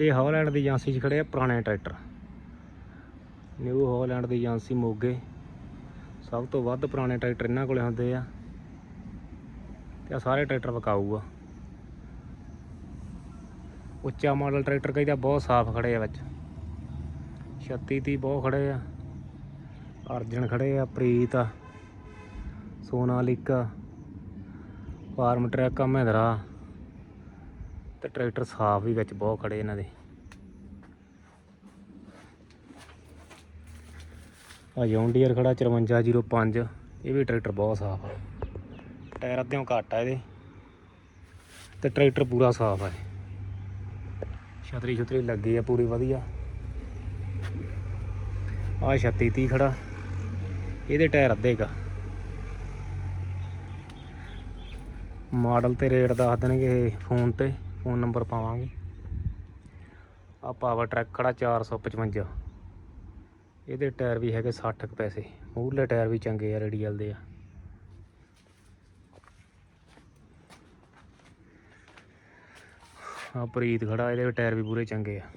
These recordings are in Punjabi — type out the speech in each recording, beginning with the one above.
ਇਹ ਹਾਲੈਂਡ ਦੀ ਏਜੰਸੀ 'ਚ ਖੜੇ ਆ, ਪੁਰਾਣੇ ਟਰੈਕਟਰ। ਨਿਊ ਹਾਲੈਂਡ ਦੀ ਏਜੰਸੀ ਮੋਗੇ। ਸਭ ਤੋਂ ਵੱਧ ਪੁਰਾਣੇ ਟਰੈਕਟਰ ਇਹਨਾਂ ਕੋਲੇ ਹੁੰਦੇ ਆ। ਤੇ ਆ ਸਾਰੇ ਟਰੈਕਟਰ ਵਿਕਾਊ ਆ ਉੱਚਾ ਮਾਡਲ ਟਰੈਕਟਰ ਕਈ ਤਾਂ ਬਹੁਤ ਸਾਫ਼ ਖੜੇ ਆ ਵਿੱਚ। 36 30 ਬਹੁਤ ਖੜੇ ਆ। ਅਰਜਨ ਖੜੇ ਆ, ਪ੍ਰੀਤ ਆ, ਸੋਨਾਲੀਕਾ, ਫਾਰਮ ਟਰੈਕ ਆ, ਮਹਿੰਦਰਾ। ਤੇ ਟਰੈਕਟਰ ਸਾਫ਼ ਵੀ ਵਿੱਚ ਬਹੁਤ ਖੜੇ ਇਹਨਾਂ ਦੇ। ਆ ਜੌਂਡੀਅਰ ਖੜਾ 5405 ਇਹ ਵੀ ਟਰੈਕਟਰ ਬਹੁਤ ਸਾਫ਼ ਆ। ਟਾਇਰ ਅੱਧਿਓਂ ਘੱਟ ਆ ਇਹਦੇ। ਤੇ ਟਰੈਕਟਰ ਪੂਰਾ ਸਾਫ਼ ਆ ਛਤਰੀ ਛਤਰੀ ਲੱਗੀ ਆ ਪੂਰੀ ਵਧੀਆ। ਆ 36 30 ਖੜਾ। ਇਹਦੇ ਟਾਇਰ ਅੱਧੇ ਕਾ ਮਾਡਲ ਤੇ ਰੇਟ ਦੱਸ ਦੇਣਗੇ ਫੋਨ ਤੇ। ਫੋਨ ਨੰਬਰ ਪਾਵਾਂਗੇ। ਆ ਪਾਵਰ ਟਰੈਕ ਖੜਾ 455 ਇਹਦੇ ਟਾਇਰ ਵੀ ਹੈਗੇ 60 ਕੁ ਪੈਸੇ। ਮੂਹਰਲੇ ਟਾਇਰ ਵੀ ਚੰਗੇ ਆ, ਰੇਡੀਅਲ ਦੇ ਆ। ਆ ਪ੍ਰੀਤ ਖੜਾ, ਇਹਦੇ ਟਾਇਰ ਵੀ ਪੂਰੇ ਚੰਗੇ ਆ।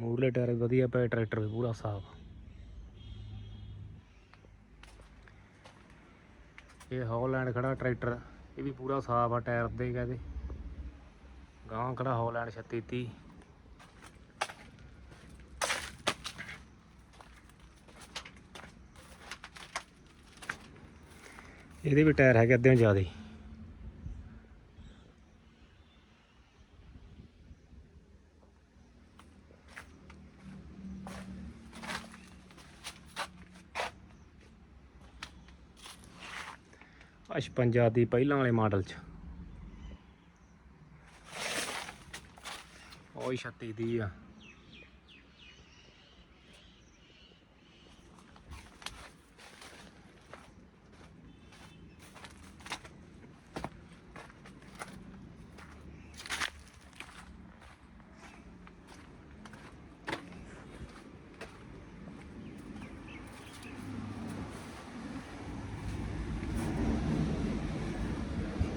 ਮੂਹਰਲੇ ਟਾਇਰ ਵੀ ਵਧੀਆ ਪਏ ਟਰੈਕਟਰ ਵੀ ਪੂਰਾ ਸਾਫ਼। ਇਹ ਹੌਲੈਂਡ ਖੜਾ, ਟਰੈਕਟਰ। ਇਹ ਵੀ ਪੂਰਾ ਸਾਫ਼ ਆ ਟਾਇਰ ਦੇ, ਕਹਦੇ। ਗਾਂ ਖੜਾ ਹੌਲੈਂਡ 3630 ਇਹਦੇ ਵੀ ਟਾਇਰ ਹੈਗੇ ਅੱਧਿਓਂ ਜ਼ਿਆਦਾ। ਹੀ ਆ 56 ਦੀ ਪਹਿਲਾਂ ਵਾਲੇ ਮਾਡਲ ਚ। ਉਹ ਹੀ 36 ਦੀ ਆ।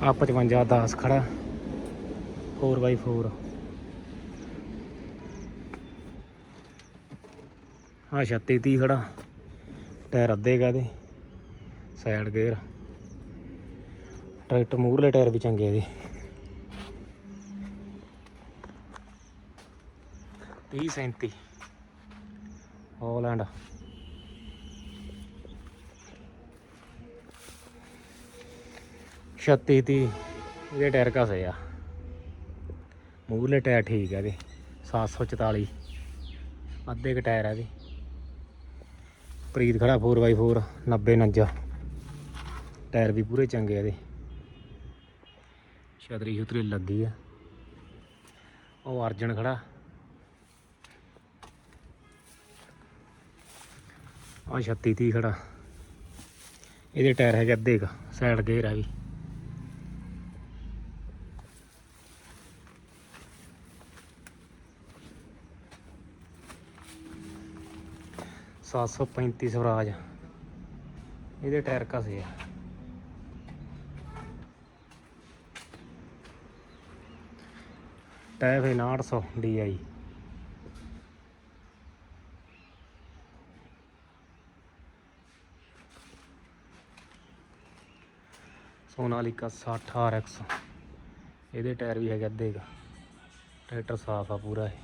ਆ 55 10 ਖੜਾ। 4x4 ਆ 36 30 ਖੜਾ। ਟਾਇਰ ਅੱਧੇ ਕਾ ਦੇ ਸਾਈਡ ਗੇਅਰ ਟਰੈਕਟਰ ਮੂਹਰਲੇ ਟਾਇਰ ਵੀ ਚੰਗੇ ਇਹਦੇ। 30 37 ਹੌਲੈਂਡ ਛੱਤੀ ਤੀ ਇਹਦੇ ਟਾਇਰ ਘਸੇ ਆ। ਮੂਹਰਲੇ ਟਾਇਰ ਠੀਕ ਆ ਇਹਦੇ। 744 ਅੱਧੇ ਕ ਟਾਇਰ ਆ ਇਹਦੇ। ਪ੍ਰੀਤ ਖੜਾ 4x4 90 49 ਟਾਇਰ ਵੀ ਪੂਰੇ ਚੰਗੇ ਆ ਇਹਦੇ। ਛਤਰੀ ਛੁਤਰੀ ਲੱਗੀ ਆ। ਉਹ ਅਰਜਨ ਖੜਾ। ਆ 36 30 ਖੜਾ। ਇਹਦੇ ਟਾਇਰ ਹੈਗੇ ਅੱਧੇ ਕ ਸਾਈਡ ਗੇਅਰ ਆ ਵੀ। ਸੱਤ ਸੌ ਪੈਂਤੀ ਸਵਰਾਜ। ਇਹਦੇ ਟਾਇਰ ਘਸੇ ਆ। ਟਾਇਰ ਹੈ 900 DI ਸੋਨਾਲੀਕਾ 60 RX ਇਹਦੇ ਟਾਇਰ ਵੀ ਹੈਗੇ ਅੱਧੇ ਦਾ ਟਰੈਕਟਰ ਸਾਫ਼ ਆ ਪੂਰਾ ਇਹ।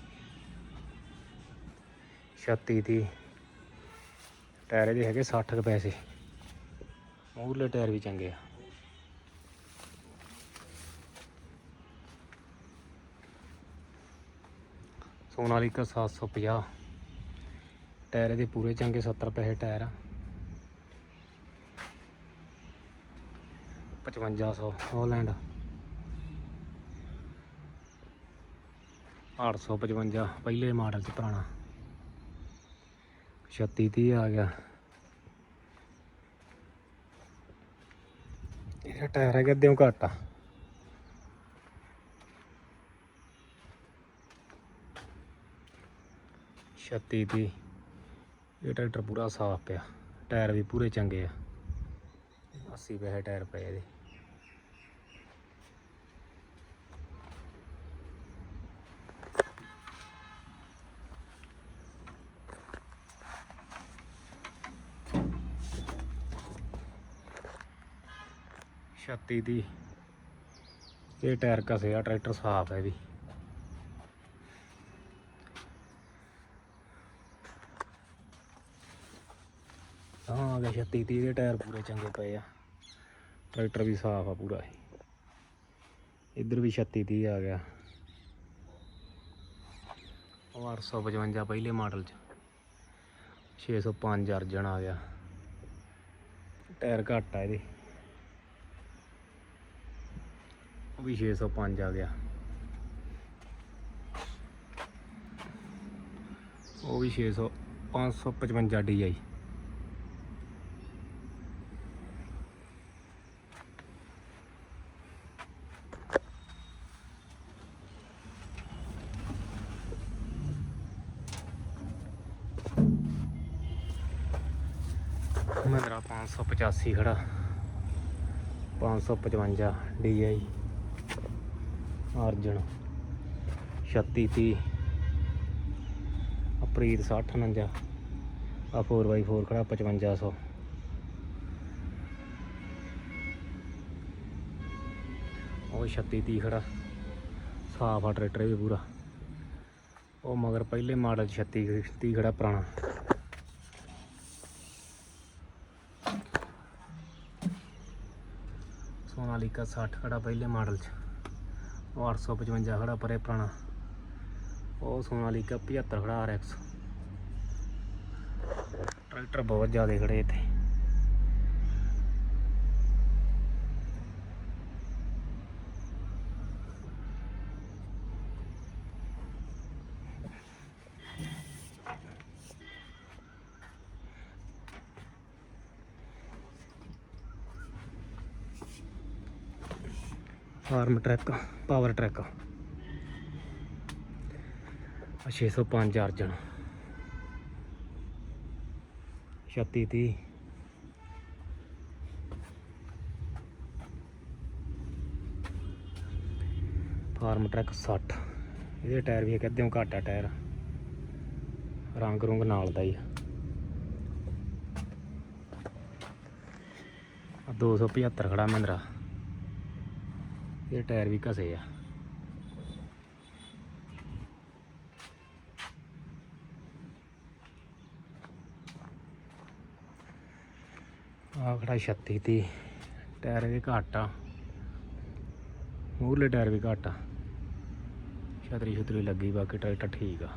36 ਦੀ ਟਾਇਰ ਇਹਦੇ ਹੈਗੇ 60 ਕੁ ਪੈਸੇ। ਮੂਹਰਲੇ ਟਾਇਰ ਵੀ ਚੰਗੇ ਆ। ਸੋਨਾਲੀਕਾ 750 ਟਾਇਰ ਇਹਦੇ ਪੂਰੇ ਚੰਗੇ 70 ਪੈਸੇ ਟਾਇਰ ਆ। 5500 ਹੌਲੈਂਡ 855 ਪਹਿਲੇ ਮਾਡਲ ਚ ਪੁਰਾਣਾ। 36 30 ਆ ਗਿਆ। ਇਹਦਾ ਟਾਇਰ ਹੈਗਾ ਅੱਧਿਓਂ ਘੱਟ ਆ। ਛੱਤੀ ਦੀ ਇਹ ਟਰੈਕਟਰ ਪੂਰਾ ਸਾਫ਼ ਪਿਆ। ਟਾਇਰ ਵੀ ਪੂਰੇ ਚੰਗੇ ਆ। 80 ਪੈਸੇ ਟਾਇਰ ਪਏ ਇਹਦੇ। 36 ਦੀ। ਇਹ ਟਾਇਰ ਕਸੇ ਆ, ਟਰੈਕਟਰ ਸਾਫ਼ ਹੈ ਵੀ ਹਾਂ ਆ ਗਿਆ 36 ਦੀ, ਇਹਦੇ ਟਾਇਰ ਪੂਰੇ ਚੰਗੇ ਪਏ ਆ। ਟਰੈਕਟਰ ਵੀ ਸਾਫ਼ ਆ ਪੂਰਾ ਇੱਧਰ ਵੀ 36 ਦੀ ਆ ਗਿਆ। ਉਹ 855 ਪਹਿਲੇ ਮਾਡਲ ਚ। 605 ਅਰਜਨ ਆ ਗਿਆ। ਟਾਇਰ ਘੱਟ ਆ ਇਹਦੇ। ਉਹ ਵੀ 605 ਆ ਗਿਆ। ਉਹ ਵੀ 600 555 DI ਮਹਿੰਦਰਾ 585 ਖੜਾ। 555 DI ਅਰਜਨ। 36 30 ਅਪ੍ਰੀਤ 60 49 ਆ 4x4 ਖੜਾ 5500 ਉਹ 36 30 ਖੜਾ। ਸਾਫ਼ ਆ ਟਰੈਕਟਰ ਵੀ ਪੂਰਾ। ਉਹ ਮਗਰ ਪਹਿਲੇ ਮਾਡਲ 36 30 ਖੜਾ, ਪੁਰਾਣਾ। ਸੋਨਾਲੀਕਾ 60 ਖੜਾ ਪਹਿਲੇ ਮਾਡਲ ਚ। ਉਹ 855 ਖੜਾ ਪਰੇ ਪੁਰਾਣਾ। ਉਹ ਸੋਨਾਲੀਕਾ 75 ਖੜਾ RX ਟਰੈਕਟਰ ਬਹੁਤ ਜ਼ਿਆਦਾ ਖੜੇ ਇੱਥੇ। Farmtrac, Powertrac. ਆ 605 ਅਰਜਨ। 36 30 ਫਾਰਮ ਟਰੈਕ 60 ਇਹਦੇ ਟਾਇਰ ਵੀ ਕਿਤੇ ਘੱਟ ਆ ਟਾਇਰ। ਰੰਗ ਰੁੰਗ ਨਾਲ ਦਾ ਹੀ ਆ। ਆਹ 275 ਖੜਾ ਮਹਿੰਦਰਾ। ਇਹ ਟਾਇਰ ਵੀ ਘਸੇ ਆ। ਆਹ ਖੜਾ 36 ਦੀ ਟਾਇਰ ਵੀ ਘੱਟ ਆ। ਮੂਹਰਲੇ ਟਾਇਰ ਵੀ ਘੱਟ ਆ। ਛਤਰੀ ਛਤਰੀ ਲੱਗੀ, ਬਾਕੀ ਟਰੈਕਟਰ ਠੀਕ ਆ।